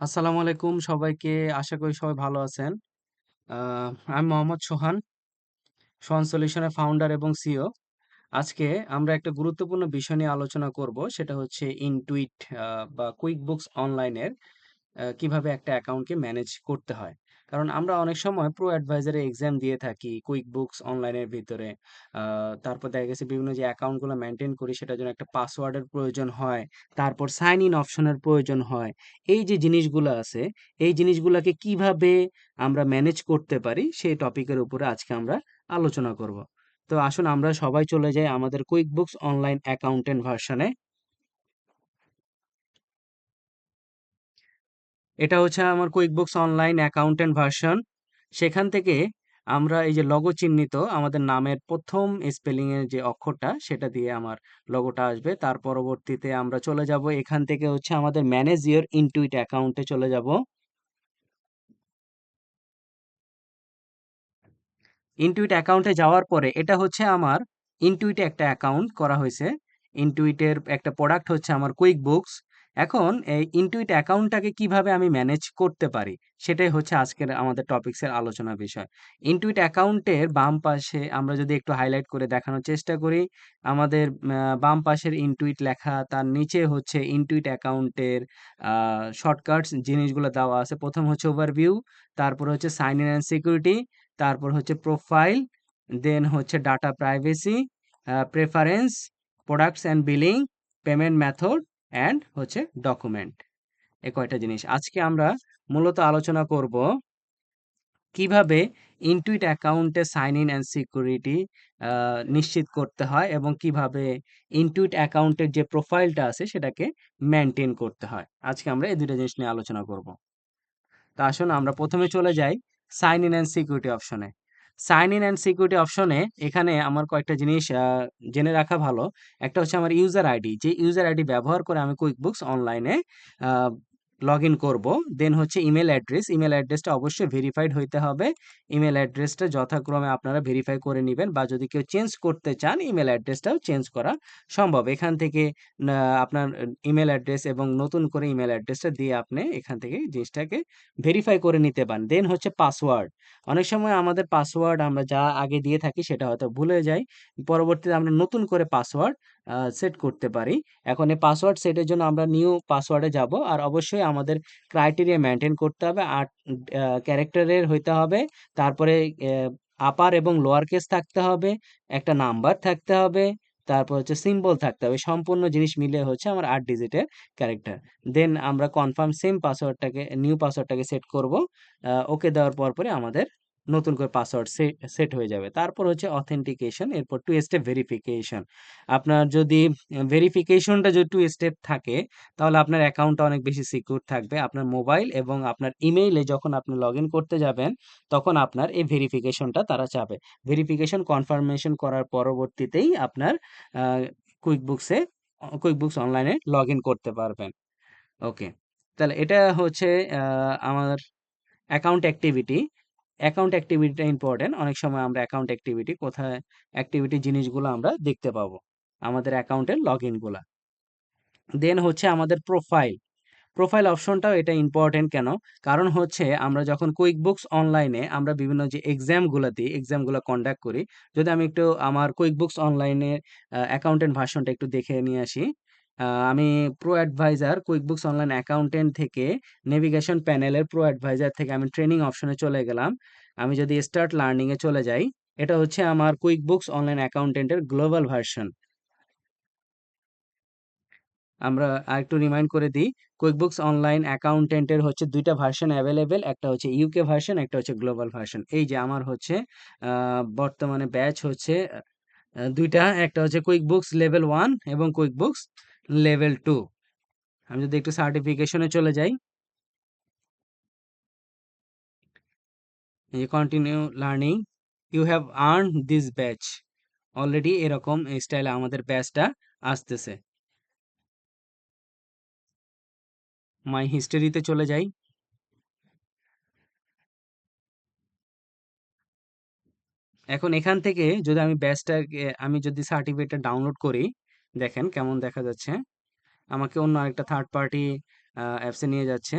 আসসালামু আলাইকুম সবাইকে। আশা করি সবাই ভালো আছেন। আমি মোহাম্মদ সোহান সোহান সলিউশনের ফাউন্ডার এবং সিও আজকে আমরা একটা গুরুত্বপূর্ণ বিষয় নিয়ে আলোচনা করব, সেটা হচ্ছে ইনটুইট বা কুইক বুকস অনলাইনের কীভাবে একটা অ্যাকাউন্টকে ম্যানেজ করতে হয়। কারণ আমরা অনেক সময় প্রো অ্যাডভাইজারে এক্সাম দিয়ে থাকি কুইক বুকস অনলাইনের ভিতরে। তারপর দেখা গেছে বিভিন্ন যে অ্যাকাউন্টগুলো মেনটেন করি সেটার জন্য একটা পাসওয়ার্ডের প্রয়োজন হয়, তারপর সাইন ইন অপশনের প্রয়োজন হয়। এই যে জিনিসগুলো আছে, এই জিনিসগুলোকে কীভাবে আমরা ম্যানেজ করতে পারি সেই টপিকের উপরে আজকে আমরা আলোচনা করব। তো আসুন আমরা সবাই চলে যাই আমাদের কুইক বুকস অনলাইন অ্যাকাউন্টেন্ট ভার্সনে এটা হচ্ছে আমার QuickBooks online accountant version সেখান থেকে আমরা এই যে লগো চিহ্নিত, আমাদের নামের প্রথম স্পেলিংয়ের যে অক্ষরটা, সেটা দিয়ে আমার লগোটা আসবে। তার পরবর্তীতে আমরা চলে যাব, এখান থেকে হচ্ছে আমাদের ম্যানেজ ইয়ার ইনটুইট অ্যাকাউন্টে চলে যাব। ইনটুইট অ্যাকাউন্টে যাওয়ার পরে এটা হচ্ছে আমার ইনটুইটে একটা অ্যাকাউন্ট করা হয়েছে। ইনটুইটের একটা প্রোডাক্ট হচ্ছে আমার কুইক বুকস এখন এই ইনটুইট অ্যাকাউন্টটাকে কীভাবে আমি ম্যানেজ করতে পারি? সেটাই হচ্ছে আজকের আমাদের টপিক্সের আলোচনা বিষয়। ইনটুইট অ্যাকাউন্টের বাম পাশে আমরা যদি একটু হাইলাইট করে দেখানোর চেষ্টা করি, আমাদের বাম পাশের ইনটুইট লেখা, তার নিচে হচ্ছে ইনটুইট অ্যাকাউন্টের শর্টকাটস জিনিসগুলো দেওয়া আছে। প্রথম হচ্ছে ওভারভিউ তারপর হচ্ছে সাইন ইন অ্যান্ড সিকিউরিটি তারপর হচ্ছে প্রোফাইল দেন হচ্ছে data privacy preference products and billing payment method and হচ্ছে ডকুমেন্ট এ কয়টা জিনিস? আজকে আমরা মূলত আলোচনা করব কীভাবে ইনটুইট অ্যাকাউন্টে সাইন ইন অ্যান্ড সিকিউরিটি নিশ্চিত করতে হয় এবং কীভাবে ইনটুইট অ্যাকাউন্টের যে প্রোফাইলটা আছে সেটাকে মেনটেন করতে হয়। আজকে আমরা এই দুটো জিনিস নিয়ে আলোচনা করব। তা আসুন আমরা প্রথমে চলে যাই সাইন ইন অ্যান্ড সিকিউরিটি অপশনে সাইন ইন অ্যান্ড সিকিউরিটি অপশনে এখানে আমার কয়েকটা জিনিস জেনে রাখা ভালো। একটা হচ্ছে আমার ইউজার আইডি যে ইউজার আইডি ব্যবহার করে আমি কুইক বুকস অনলাইনে লগ ইন করব দেন হচ্ছে ইমেল অ্যাড্রেস ইমেল অ্যাড্রেসটা অবশ্যই ভেরিফাইড হইতে হবে। ইমেল অ্যাড্রেসটা যথাক্রমে আপনারা ভেরিফাই করে নেবেন বা যদি কেউ চেঞ্জ করতে চান ইমেল অ্যাড্রেসটাও চেঞ্জ করা সম্ভব। এখান থেকে আপনার ইমেল অ্যাড্রেস এবং নতুন করে ইমেল অ্যাড্রেসটা দিয়ে আপনি এখান থেকে জিনিসটাকে ভেরিফাই করে নিতে পারেন। দেন হচ্ছে পাসওয়ার্ড অনেক সময় আমাদের পাসওয়ার্ড আমরা যা আগে দিয়ে থাকি সেটা হয়তো ভুলে যাই। পরবর্তীতে আমরা নতুন করে পাসওয়ার্ড সেট করতে পারি। এখন এই পাসওয়ার্ড সেটের জন্য আমরা নিউ পাসওয়ার্ডে যাব। আর অবশ্যই আমাদের ক্রাইটেরিয়া মেনটেন করতে হবে। আট ক্যারেক্টারের হইতে হবে। তারপরে আপার এবং লোয়ার কেস থাকতে হবে। একটা নাম্বার থাকতে হবে। তারপর হচ্ছে সিম্বল থাকতে হবে। সম্পূর্ণ জিনিস মিলে হচ্ছে আমার আট ডিজিটের ক্যারেক্টার দেন আমরা কনফার্ম সেম পাসওয়ার্ডটাকে নিউ পাসওয়ার্ডটাকে সেট করব। ওকে দেওয়ার পর পরে আমাদের নতুন করে পাসওয়ার্ড সেট হয়ে যাবে। তারপর হচ্ছে অথেন্টিকেশন এরপর টু স্টেপ ভেরিফিকেশন আপনার যদি ভেরিফিকেশনটা যদি টু স্টেপ থাকে, তাহলে আপনার অ্যাকাউন্টটা অনেক বেশি সিকিউর থাকবে। আপনার মোবাইল এবং আপনার ইমেইলে যখন আপনি লগ করতে যাবেন, তখন আপনার এই ভেরিফিকেশনটা তারা চাবে। ভেরিফিকেশন কনফার্মেশন করার পরবর্তীতেই আপনার কুইক বুকসে কুইক বুকস অনলাইনে লগ করতে পারবেন। ওকে তাহলে এটা হচ্ছে আমার অ্যাকাউন্ট অ্যাক্টিভিটি অ্যাকাউন্ট অ্যাক্টিভিটিটা ইম্পর্টেন্ট অনেক সময় আমরা অ্যাকাউন্ট অ্যাক্টিভিটি কোথায় অ্যাক্টিভিটি জিনিসগুলো আমরা দেখতে পাবো আমাদের অ্যাকাউন্টের লগ ইনগুলা দেন হচ্ছে আমাদের প্রোফাইল প্রোফাইল অপশনটাও এটা ইম্পর্টেন্ট কেন? কারণ হচ্ছে আমরা যখন কুইক বুকস অনলাইনে আমরা বিভিন্ন যে এক্সামগুলো দিই এক্সামগুলো কন্ডাক্ট করি, যদি আমি একটু আমার কুইক বুকস অনলাইনের অ্যাকাউন্টেন্ট ভার্সনটা একটু দেখে নিয়ে আসি আমি pro adviser QuickBooks online accountant থেকে নেভিগেশন প্যানেলের প্রো অ্যাডভাইজার থেকে আমি ট্রেনিং অপশনে চলে গেলাম। আমি যদি স্টার্ট লার্নিংয়ে চলে যাই, এটা হচ্ছে আমার কুইক বুকস অনলাইন অ্যাকাউন্টেন্টের গ্লোবাল ভার্সন আমরা আরেকটু রিমাইন্ড করে দিই কুইকবুকস অনলাইন অ্যাকাউন্টেন্টের হচ্ছে দুইটা ভার্সন অ্যাভেলেবেল একটা হচ্ছে ইউকে ভার্সন একটা হচ্ছে গ্লোবাল ভার্সন এই যে আমার হচ্ছে বর্তমানে ব্যাচ হচ্ছে দুইটা, একটা হচ্ছে কুইকবুকস লেভেল ওয়ান এবং কুইকবুকস লেভেল টু আমি যদি একটু সার্টিফিকেশনে চলে যাই। Continue learning you have earn this batch already এরকম স্টাইলে আমাদের ব্যাচটা আসতেছে। মাই হিস্টোরিতে চলে যাই। এখন এখান থেকে যদি আমি ব্যাচটা আমি যদি সার্টিফিকেটটা ডাউনলোড করি দেখেন কেমন দেখা যাচ্ছে। আমাকে অন্য আরেকটা থার্ড পার্টি অ্যাপসে নিয়ে যাচ্ছে।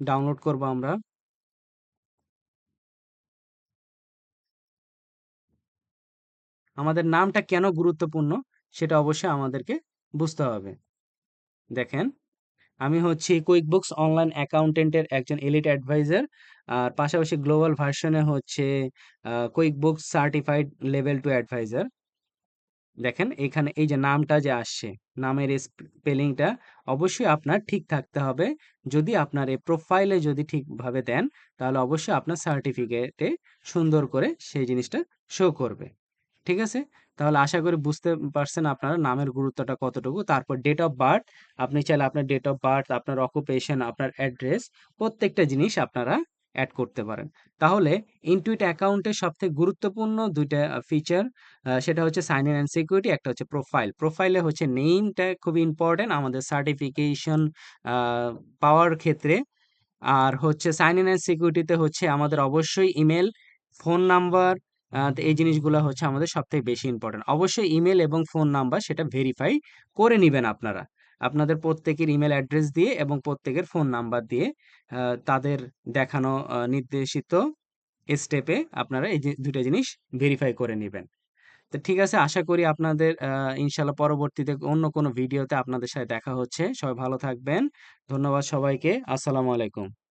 ডাউনলোড করব আমরা। আমাদের নামটা কেন গুরুত্বপূর্ণ, সেটা অবশ্যই আমাদেরকে বুঝতে হবে। দেখেন। আমি হচ্ছি কুইক বুকস অনলাইন অ্যাকাউন্টেন্টের একজন এলিট অ্যাডভাইজার আর পাশাপাশি গ্লোবাল ভার্সনে হচ্ছে QuickBooks certified level two advisor দেখেন, এখানে এই যে নামটা যে আসছে, নামের স্পেলিংটা অবশ্যই আপনার ঠিক থাকতে হবে। যদি আপনার এই প্রোফাইলে যদি ঠিকভাবে দেন, তাহলে অবশ্যই আপনার সার্টিফিকেটে সুন্দর করে সেই জিনিসটা শো করবে। ঠিক আছে? তাহলে আশা করি বুঝতে পারছেন আপনারা নামের গুরুত্বটা কতটুকু। তারপর ডেট অফ বার্থ আপনি চাইলে আপনার ডেট অফ বার্থ আপনার অকুপেশন আপনার অ্যাড্রেস প্রত্যেকটা জিনিস আপনারা অ্যাড করতে পারেন। তাহলে ইনটুইট অ্যাকাউন্টের সবথেকে গুরুত্বপূর্ণ দুইটা ফিচার সেটা হচ্ছে সাইন ইন অ্যান্ড সিকিউরিটি একটা হচ্ছে প্রোফাইল প্রোফাইলে হচ্ছে নেইমটা খুবই ইম্পর্টেন্ট আমাদের সার্টিফিকেশন পাওয়ার ক্ষেত্রে। আর হচ্ছে সাইন ইন অ্যান্ড সিকিউরিটিতে হচ্ছে আমাদের অবশ্যই ইমেল ফোন নাম্বার এই জিনিসগুলো হচ্ছে আমাদের সবথেকে বেশি ইম্পর্টেন্ট অবশ্যই ইমেল এবং ফোন নাম্বার সেটা ভেরিফাই করে নেবেন আপনারা। আপনাদের প্রত্যেকের ইমেল অ্যাড্রেস দিয়ে এবং প্রত্যেকের ফোন নাম্বার দিয়ে তাদের দেখানো নির্দেশিত স্টেপে আপনারা এই দুটো জিনিস ভেরিফাই করে নেবেন। তো ঠিক আছে, আশা করি আপনাদের ইনশাল্লাহ পরবর্তীতে অন্য কোনো ভিডিওতে আপনাদের সাথে দেখা হচ্ছে। সবাই ভালো থাকবেন। ধন্যবাদ সবাইকে। আসসালামু আলাইকুম।